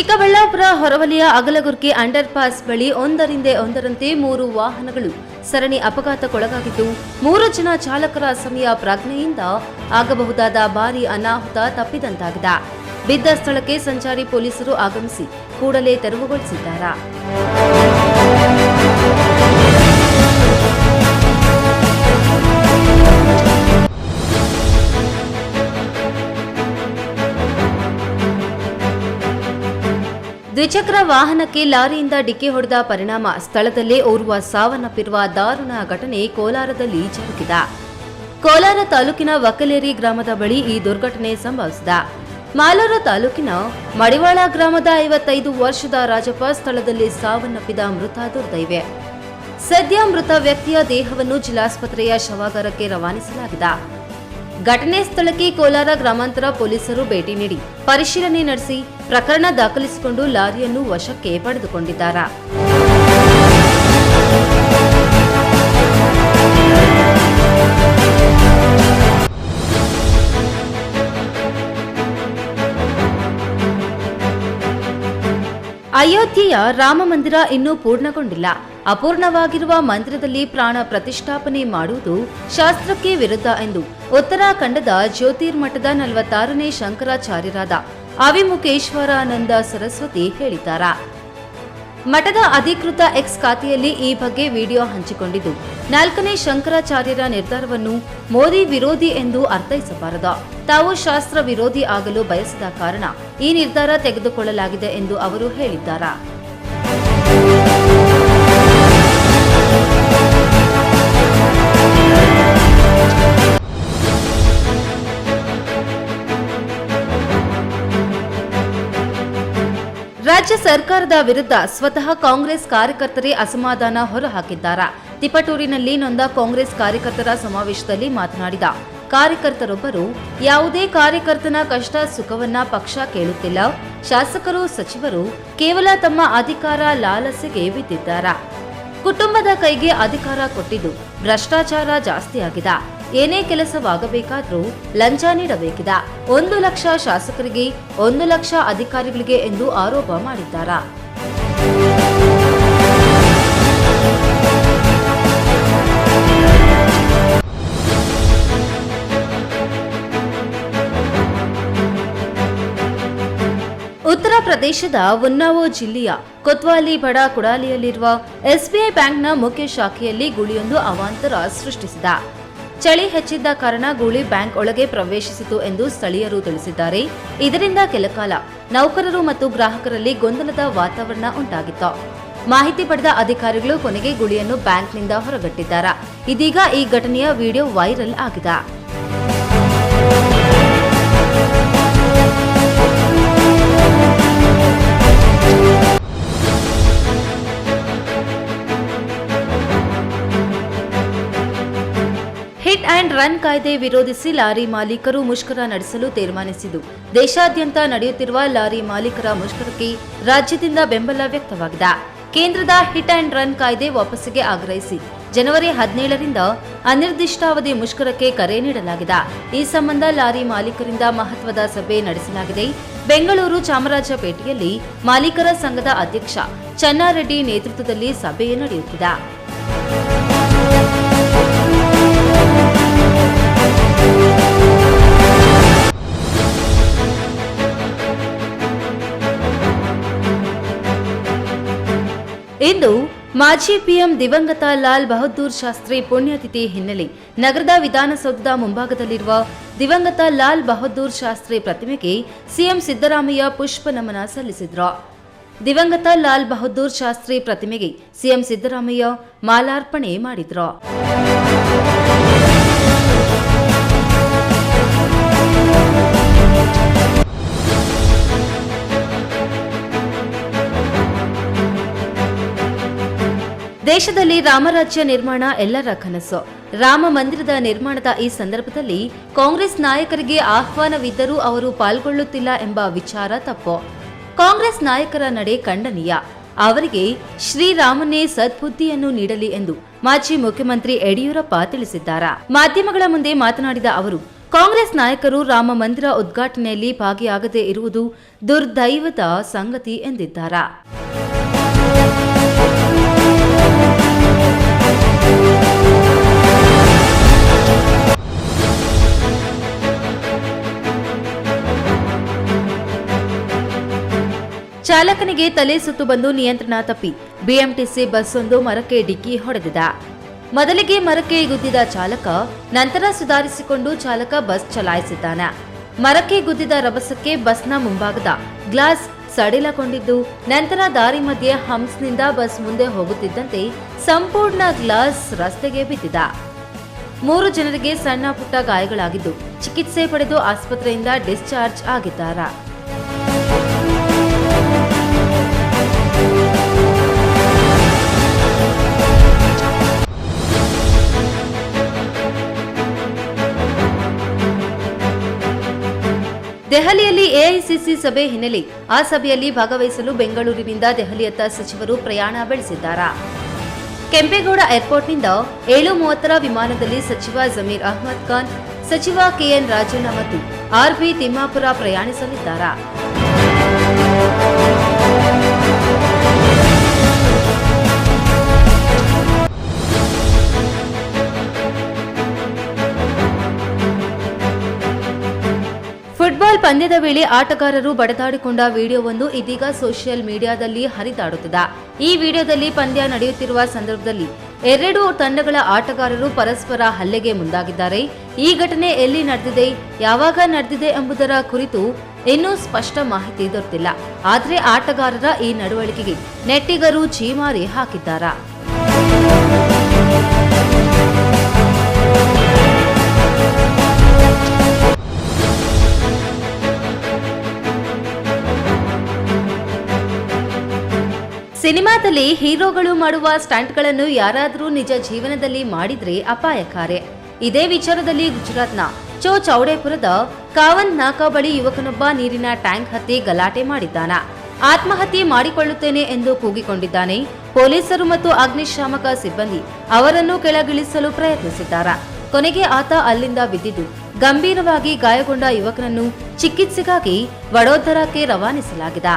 ಚಿಕ್ಕಬಳ್ಳಾಪುರ ಹೊರವಲಿಯ Agalagurki underpass ಬಳಿ ಒಂದರಿಂದ ಒಂದರಂತೆ ಮೂರು ವಾಹನಗಳು ಸರಣಿ ಅಪಘಾತಕ್ಕೊಳಗಾಗಿದ್ದು, ಮೂರು ಜನ ಚಾಲಕರ ಸಮಯ ಪ್ರಜ್ಞೆಯಿಂದ ಆಗಬಹುದಾದ ಭಾರಿ ಅನಾಹುತ ತಪ್ಪಿದಂತಾಗಿದೆ. ಬಿದ್ದ ಸ್ಥಳಕ್ಕೆ ಸಂಚಾರಿ ಪೊಲೀಸರು ಆಗಮಿಸಿ, ಕೂಡಲೇ ತೆರವುಗೊಳಿಸಿದ್ದಾರೆ. ದ್ವಿಚಕ್ರ ವಾಹನಕ್ಕೆ ಲಾರಿಯಿಂದ ಡಿಕ್ಕಿ ಹೊಡೆದ ಪರಿಣಾಮ ಸ್ಥಳದಲ್ಲೇ ಓರ್ವ ಸಾವನ್ನಪ್ಪಿರುವ ದಾರುಣ ಘಟನೆ ಕೋಲಾರದಲ್ಲಿ ಜರುಗಿದ. ಕೋಲಾರ ತಾಲೂಕಿನ ವಕಲೇರಿ ಗ್ರಾಮದ ಬಳಿ ಈ ದುರ್ಘಟನೆ ಸಂಭವಿಸಿದ. ಮಾಲೂರು ತಾಲೂಕಿನ ಮಡಿವಾಳ ಗ್ರಾಮದ ಐವತ್ತೈದು ವರ್ಷದ ರಾಜಪ್ಪ ಸ್ಥಳದಲ್ಲಿ ಸಾವನ್ನಪ್ಪಿದ ಮೃತ ದುರ್ದೈವೆ. ಸದ್ಯ ಮೃತ ವ್ಯಕ್ತಿಯ ದೇಹವನ್ನು ಜಿಲ್ಲಾಸ್ಪತ್ರೆಯ ಶವಾಗಾರಕ್ಕೆ ರವಾನಿಸಲಾಗಿದೆ. ಘಟನೆ ಸ್ಥಳಕ್ಕೆ ಕೋಲಾರ ಗ್ರಾಮಾಂತರ ಪೊಲೀಸರು ಭೇಟಿ ನೀಡಿ ಪರಿಶೀಲನೆ ನಡೆಸಿ ಪ್ರಕರಣ ದಾಖಲಿಸಿಕೊಂಡು ಲಾರಿಯನ್ನು ವಶಕ್ಕೆ ಪಡೆದುಕೊಂಡಿದ್ದಾರೆ? ಅಯೋಧ್ಯೆಯ ರಾಮ ಮಂದಿರ ಇನ್ನೂ ಪೂರ್ಣಗೊಂಡಿಲ್ಲ. ಅಪೂರ್ಣವಾಗಿರುವ ಮಂದಿರದಲ್ಲಿ ಪ್ರಾಣ ಪ್ರತಿಷ್ಠಾಪನೆ ಮಾಡುವುದು ಶಾಸ್ತ್ರಕ್ಕೆ ವಿರುದ್ಧ ಎಂದು ಉತ್ತರಾಖಂಡದ ಜ್ಯೋತಿರ್ಮಠದ ನಲವತ್ತಾರನೇ ಶಂಕರಾಚಾರ್ಯರಾದ ಅವಿಮುಖೇಶ್ವರಾನಂದ ಸರಸ್ವತಿ ಹೇಳಿದ್ದಾರೆ. ಮಠದ ಅಧಿಕೃತ ಎಕ್ಸ್ ಖಾತೆಯಲ್ಲಿ ಈ ಬಗ್ಗೆ ವಿಡಿಯೋ ಹಂಚಿಕೊಂಡಿದ್ದು, ನಾಲ್ಕನೇ ಶಂಕರಾಚಾರ್ಯರ ನಿರ್ಧಾರವನ್ನು ಮೋದಿ ವಿರೋಧಿ ಎಂದು ಅರ್ಥೈಸಬಾರದ. ತಾವು ಶಾಸ್ತ್ರ ವಿರೋಧಿ ಆಗಲು ಬಯಸದ ಕಾರಣ ಈ ನಿರ್ಧಾರ ತೆಗೆದುಕೊಳ್ಳಲಾಗಿದೆ ಎಂದು ಅವರು ಹೇಳಿದ್ದಾರೆ? ರಾಜ್ಯ ಸರ್ಕಾರದ ವಿರುದ್ಧ ಸ್ವತಃ ಕಾಂಗ್ರೆಸ್ ಕಾರ್ಯಕರ್ತರೇ ಅಸಮಾಧಾನ ಹೊರಹಾಕಿದ್ದಾರೆ? ತಿಪಟೂರಿನಲ್ಲಿ ನೊಂದ ಕಾಂಗ್ರೆಸ್ ಕಾರ್ಯಕರ್ತರ ಸಮಾವೇಶದಲ್ಲಿ ಮಾತನಾಡಿದ ಕಾರ್ಯಕರ್ತರೊಬ್ಬರು, ಯಾವುದೇ ಕಾರ್ಯಕರ್ತನ ಕಷ್ಟ ಸುಖವನ್ನ ಪಕ್ಷ ಕೇಳುತ್ತಿಲ್ಲ. ಶಾಸಕರು, ಸಚಿವರು ಕೇವಲ ತಮ್ಮ ಅಧಿಕಾರ ಲಾಲಸೆಗೆ ಬಿದ್ದಿದ್ದಾರೆ? ಕುಟುಂಬದ ಕೈಗೆ ಅಧಿಕಾರ ಕೊಟ್ಟಿದ್ದು ಭ್ರಷ್ಟಾಚಾರ ಜಾಸ್ತಿಯಾಗಿದೆ. ಏನೇ ಕೆಲಸವಾಗಬೇಕಾದರೂ ಲಂಚ ನೀಡಬೇಕಿದ. ಒಂದು ಲಕ್ಷ ಶಾಸಕರಿಗೆ ಒಂದು ಲಕ್ಷ ಅಧಿಕಾರಿಗಳಿಗೆ ಎಂದು ಆರೋಪ ಮಾಡಿದ್ದಾರೆ? ಉತ್ತರ ಪ್ರದೇಶದ ಉನ್ನಾವೋ ಜಿಲ್ಲೆಯ ಕೊತ್ವಾಲಿ ಬಡ ಕುಡಾಲಿಯಲ್ಲಿರುವ ಎಸ್ಬಿಐ ಬ್ಯಾಂಕ್ನ ಮುಖ್ಯ ಶಾಖೆಯಲ್ಲಿ ಗುಳಿಯೊಂದು ಅವಾಂತರ ಸೃಷ್ಟಿಸಿದ. ಚಳಿ ಹೆಚ್ಚಿದ್ದ ಕಾರಣ ಗೂಳಿ ಬ್ಯಾಂಕ್ ಒಳಗೆ ಪ್ರವೇಶಿಸಿತು ಎಂದು ಸ್ಥಳೀಯರು ತಿಳಿಸಿದ್ದಾರೆ. ಇದರಿಂದ ಕೆಲಕಾಲ ನೌಕರರು ಮತ್ತು ಗ್ರಾಹಕರಲ್ಲಿ ಗೊಂದಲದ ವಾತಾವರಣ ಉಂಟಾಗಿತ್ತು. ಮಾಹಿತಿ ಪಡೆದ ಅಧಿಕಾರಿಗಳು ಕೊನೆಗೆ ಗುಳಿಯನ್ನು ಬ್ಯಾಂಕ್ನಿಂದ ಹೊರಗಟ್ಟಿದ್ದಾರೆ. ಇದೀಗ ಈ ಘಟನೆಯ ವಿಡಿಯೋ ವೈರಲ್ ಆಗಿದೆ. ರನ್ ಕಾಯ್ದೆ ವಿರೋಧಿಸಿ ಲಾರಿ ಮಾಲೀಕರು ಮುಷ್ಕರ ನಡೆಸಲು ತೀರ್ಮಾನಿಸಿದ್ದು. ದೇಶಾದ್ಯಂತ ನಡೆಯುತ್ತಿರುವ ಲಾರಿ ಮಾಲೀಕರ ಮುಷ್ಕರಕ್ಕೆ ರಾಜ್ಯದಿಂದ ಬೆಂಬಲ ವ್ಯಕ್ತವಾಗಿದೆ. ಕೇಂದ್ರದ ಹಿಟ್ ಅಂಡ್ ರನ್ ಕಾಯ್ದೆ ವಾಪಸ್ಸಿಗೆ ಆಗ್ರಹಿಸಿ ಜನವರಿ ಹದಿನೇಳರಿಂದ ಅನಿರ್ದಿಷ್ಟಾವಧಿ ಮುಷ್ಕರಕ್ಕೆ ಕರೆ ನೀಡಲಾಗಿದೆ. ಈ ಸಂಬಂಧ ಲಾರಿ ಮಾಲೀಕರಿಂದ ಮಹತ್ವದ ಸಭೆ ನಡೆಸಲಾಗಿದೆ. ಬೆಂಗಳೂರು ಚಾಮರಾಜಪೇಟೆಯಲ್ಲಿ ಮಾಲೀಕರ ಸಂಘದ ಅಧ್ಯಕ್ಷ ಚನ್ನಾರೆಡ್ಡಿ ನೇತೃತ್ವದಲ್ಲಿ ಸಭೆ ನಡೆಯುತ್ತಿದೆ. ಇಂದು ಮಾಜಿ ಪಿಎಂ ದಿವಂಗತ ಲಾಲ್ ಬಹದ್ದೂರ್ ಶಾಸ್ತ್ರಿ ಪುಣ್ಯತಿಥಿ ಹಿನ್ನೆಲೆ ನಗರದ ವಿಧಾನಸೌಧದ ಮುಂಭಾಗದಲ್ಲಿರುವ ದಿವಂಗತ ಲಾಲ್ ಬಹದ್ದೂರ್ ಶಾಸ್ತ್ರಿ ಪ್ರತಿಮೆಗೆ ಸಿಎಂ ಸಿದ್ದರಾಮಯ್ಯ ಪುಷ್ಪ ನಮನ ಸಲ್ಲಿಸಿದ್ರು. ದಿವಂಗತ ಲಾಲ್ ಬಹದ್ದೂರ್ ಶಾಸ್ತ್ರಿ ಪ್ರತಿಮೆಗೆ ಸಿಎಂ ಸಿದ್ದರಾಮಯ್ಯ ಮಾಲಾರ್ಪಣೆ ಮಾಡಿದ್ರು. ದೇಶದಲ್ಲಿ ರಾಮರಾಜ್ಯ ನಿರ್ಮಾಣ ಎಲ್ಲರ ಕನಸು. ರಾಮ ಮಂದಿರದ ನಿರ್ಮಾಣದ ಈ ಸಂದರ್ಭದಲ್ಲಿ ಕಾಂಗ್ರೆಸ್ ನಾಯಕರಿಗೆ ಆಹ್ವಾನವಿದ್ದರೂ ಅವರು ಪಾಲ್ಗೊಳ್ಳುತ್ತಿಲ್ಲ ಎಂಬ ವಿಚಾರ ತಪ್ಪು. ಕಾಂಗ್ರೆಸ್ ನಾಯಕರ ನಡೆ ಖಂಡನೀಯ. ಅವರಿಗೆ ಶ್ರೀರಾಮನೇ ಸದ್ಬುದ್ಧಿಯನ್ನು ನೀಡಲಿ ಎಂದು ಮಾಜಿ ಮುಖ್ಯಮಂತ್ರಿ ಯಡಿಯೂರಪ್ಪ ತಿಳಿಸಿದ್ದಾರೆ. ಮಾಧ್ಯಮಗಳ ಮುಂದೆ ಮಾತನಾಡಿದ ಅವರು, ಕಾಂಗ್ರೆಸ್ ನಾಯಕರು ರಾಮ ಮಂದಿರ ಉದ್ಘಾಟನೆಯಲ್ಲಿ ಭಾಗಿಯಾಗದೇ ಇರುವುದು ದುರ್ದೈವದ ಸಂಗತಿ ಎಂದಿದ್ದಾರೆ. ಚಾಲಕನಿಗೆ ತಲೆ ಸುತ್ತು ಬಂದು ನಿಯಂತ್ರಣ ತಪ್ಪಿ ಬಿಎಂಟಿಸಿ ಬಸ್ ಒಂದು ಮರಕ್ಕೆ ಡಿಕ್ಕಿ ಹೊಡೆದಿದ. ಮೊದಲಿಗೆ ಮರಕ್ಕೆ ಗುದ್ದಿದ ಚಾಲಕ ನಂತರ ಸುಧಾರಿಸಿಕೊಂಡು ಚಾಲಕ ಬಸ್ ಚಲಾಯಿಸಿದ್ದಾನೆ. ಮರಕ್ಕೆ ಗುದ್ದಿದ ರಭಸಕ್ಕೆ ಬಸ್ನ ಮುಂಭಾಗದ ಗ್ಲಾಸ್ ಸಡಿಲಗೊಂಡಿದ್ದು, ನಂತರ ದಾರಿ ಮಧ್ಯೆ ಹಂಸ್ನಿಂದ ಬಸ್ ಮುಂದೆ ಹೋಗುತ್ತಿದ್ದಂತೆ ಸಂಪೂರ್ಣ ಗ್ಲಾಸ್ ರಸ್ತೆಗೆ ಬಿದ್ದಿದ. ಮೂರು ಜನರಿಗೆ ಸಣ್ಣ ಪುಟ್ಟ ಗಾಯಗಳಾಗಿದ್ದು ಚಿಕಿತ್ಸೆ ಪಡೆದು ಆಸ್ಪತ್ರೆಯಿಂದ ಡಿಸ್ಚಾರ್ಜ್ ಆಗಿದ್ದಾರೆ. ದೆಹಲಿಯಲ್ಲಿ ಎಐಸಿಸಿ ಸಭೆ ಹಿನ್ನೆಲೆ ಆ ಸಭೆಯಲ್ಲಿ ಭಾಗವಹಿಸಲು ಬೆಂಗಳೂರಿನಿಂದ ದೆಹಲಿಯತ್ತ ಸಚಿವರು ಪ್ರಯಾಣ ಬೆಳೆಸಿದ್ದಾರೆ? ಕೆಂಪೇಗೌಡ ಏರ್ಪೋರ್ಟ್ನಿಂದ ಏಳು ಮೂವತ್ತರ ವಿಮಾನದಲ್ಲಿ ಸಚಿವ ಜಮೀರ್ ಅಹ್ಮದ್ ಖಾನ್, ಸಚಿವ ಕೆಎನ್ ರಾಜಣ್ಣ ಮತ್ತು ಆರ್ಬಿ ತಿಮ್ಮಾಪುರ ಪ್ರಯಾಣಿಸಲಿದ್ದಾರೆ? ಪಂದ್ಯದ ವೇಳೆ ಆಟಗಾರರು ಬಡದಾಡಿಕೊಂಡ ವಿಡಿಯೋವೊಂದು ಇದೀಗ ಸೋಷಿಯಲ್ ಮೀಡಿಯಾದಲ್ಲಿ ಹರಿದಾಡುತ್ತಿದೆ. ಈ ವಿಡಿಯೋದಲ್ಲಿ ಪಂದ್ಯ ನಡೆಯುತ್ತಿರುವ ಸಂದರ್ಭದಲ್ಲಿ ಎರಡು ತಂಡಗಳ ಆಟಗಾರರು ಪರಸ್ಪರ ಹಲ್ಲೆಗೆ ಮುಂದಾಗಿದ್ದಾರೆ. ಈ ಘಟನೆ ಎಲ್ಲಿ ನಡೆದಿದೆ, ಯಾವಾಗ ನಡೆದಿದೆ ಎಂಬುದರ ಕುರಿತು ಇನ್ನೂ ಸ್ಪಷ್ಟ ಮಾಹಿತಿ ದೊರೆತಿಲ್ಲ. ಆದರೆ ಆಟಗಾರರ ಈ ನಡವಳಿಕೆಗೆ ನೆಟ್ಟಿಗರು ಛೀಮಾರಿ ಹಾಕಿದ್ದಾರೆ? ಸಿನಿಮಾದಲ್ಲಿ ಹೀರೋಗಳು ಮಾಡುವ ಸ್ಟಂಟ್ಗಳನ್ನು ಯಾರಾದರೂ ನಿಜ ಜೀವನದಲ್ಲಿ ಮಾಡಿದ್ರೆ ಅಪಾಯಕಾರಿ. ಇದೇ ವಿಚಾರದಲ್ಲಿ ಗುಜರಾತ್ನ ಚೋ ಚೌಡೇಪುರದ ಕಾವನ್ ನಾಕಾ ಬಳಿ ಯುವಕನೊಬ್ಬ ನೀರಿನ ಟ್ಯಾಂಕ್ ಹತ್ತಿ ಗಲಾಟೆ ಮಾಡಿದ್ದಾನ. ಆತ್ಮಹತ್ಯೆ ಮಾಡಿಕೊಳ್ಳುತ್ತೇನೆ ಎಂದು ಕೂಗಿಕೊಂಡಿದ್ದಾನೆ. ಪೊಲೀಸರು ಮತ್ತು ಅಗ್ನಿಶಾಮಕ ಸಿಬ್ಬಂದಿ ಅವರನ್ನು ಕೆಳಗಿಳಿಸಲು ಪ್ರಯತ್ನಿಸಿದ್ದಾರೆ. ಕೊನೆಗೆ ಆತ ಅಲ್ಲಿಂದ ಬಿದ್ದಿದ್ದು, ಗಂಭೀರವಾಗಿ ಗಾಯಗೊಂಡ ಯುವಕನನ್ನು ಚಿಕಿತ್ಸೆಗಾಗಿ ವಡೋದರಾಕ್ಕೆ ರವಾನಿಸಲಾಗಿದೆ.